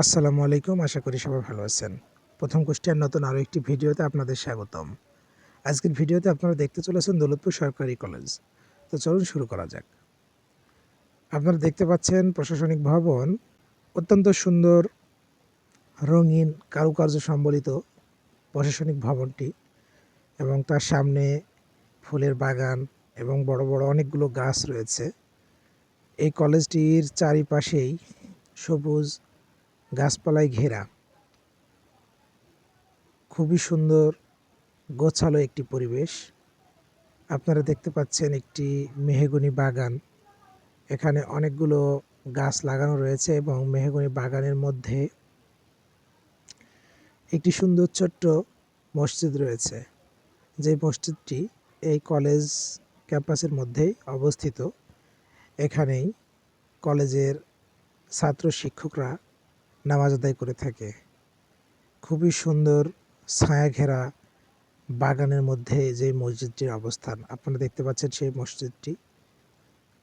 আসসালামু আলাইকুম। আশা করি সবাই ভালো আছেন। প্রথম কুষ্টিয়ার নতুন আরও একটি ভিডিওতে আপনাদের স্বাগতম। আজকের ভিডিওতে আপনারা দেখতে চলেছেন দৌলতপুর সরকারি কলেজ। তো চলুন শুরু করা যাক। আপনারা দেখতে পাচ্ছেন প্রশাসনিক ভবন, অত্যন্ত সুন্দর, রঙিন, কারুকার্য সম্বলিত প্রশাসনিক ভবনটি এবং তার সামনে ফুলের বাগান এবং বড় বড় অনেকগুলো গাছ রয়েছে। এই কলেজটির চারিপাশেই সবুজ গাছপালায় ঘেরা। খুবই সুন্দর, গোছালো একটি পরিবেশ। আপনারা দেখতে পাচ্ছেন একটি মেহেগুনি বাগান। এখানে অনেকগুলো গাছ লাগানো রয়েছে এবং মেহগনি বাগানের মধ্যে একটি সুন্দর ছোট্ট মসজিদ রয়েছে। যে মসজিদটি এই কলেজ ক্যাম্পাসের মধ্যেই অবস্থিত। এখানেই কলেজের ছাত্র শিক্ষকরা নামাজ আদায় করে থাকে। খুবই সুন্দর ছায়া ঘেরা বাগানের মধ্যে যে মসজিদটির অবস্থান। আপনারা দেখতে পাচ্ছেন সেই মসজিদটি।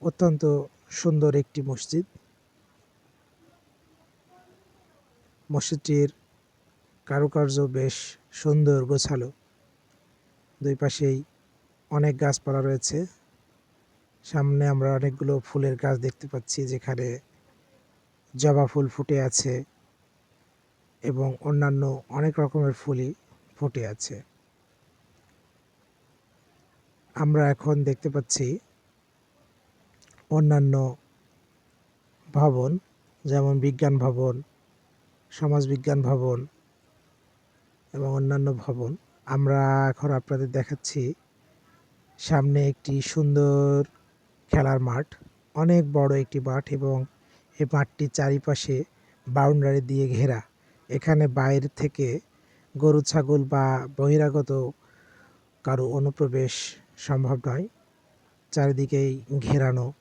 অত্যন্ত সুন্দর একটি মসজিদ। মসজিদটির কারুকার্য বেশ সুন্দর, গোছালো। দুই পাশেই অনেক গাছপালা রয়েছে। সামনে আমরা অনেকগুলো ফুলের গাছ দেখতে পাচ্ছি যেখানে জবা ফুল ফুটে আছে এবং অন্যান্য অনেক রকমের ফুলই ফুটে আছে। আমরা এখন দেখতে পাচ্ছি অন্যান্য ভবন, যেমন বিজ্ঞান ভবন সমাজ বিজ্ঞান ভবন এবং অন্যান্য ভবন। আমরা এখন আপনাদের দেখাচ্ছি সামনে একটি সুন্দর খেলার মাঠ, অনেক বড় একটি মাঠ এবং এই মাঠটির চারিপাশে বাউন্ডারি দিয়ে ঘেরা। এখানে বাইরে থেকে গরু, ছাগল বা বহিরাগত কারও অনুপ্রবেশ সম্ভব নয়। চারিদিকেই ঘেরানো,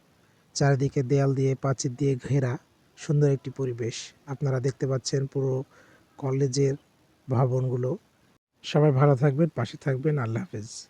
চারিদিকে দেয়াল দিয়ে প্রাচীর দিয়ে ঘেরা সুন্দর একটি পরিবেশ। আপনারা দেখতে পাচ্ছেন পুরো কলেজের ভবনগুলো। সবাই ভালো থাকবেন, পাশে থাকবেন। আল্লাহ হাফেজ।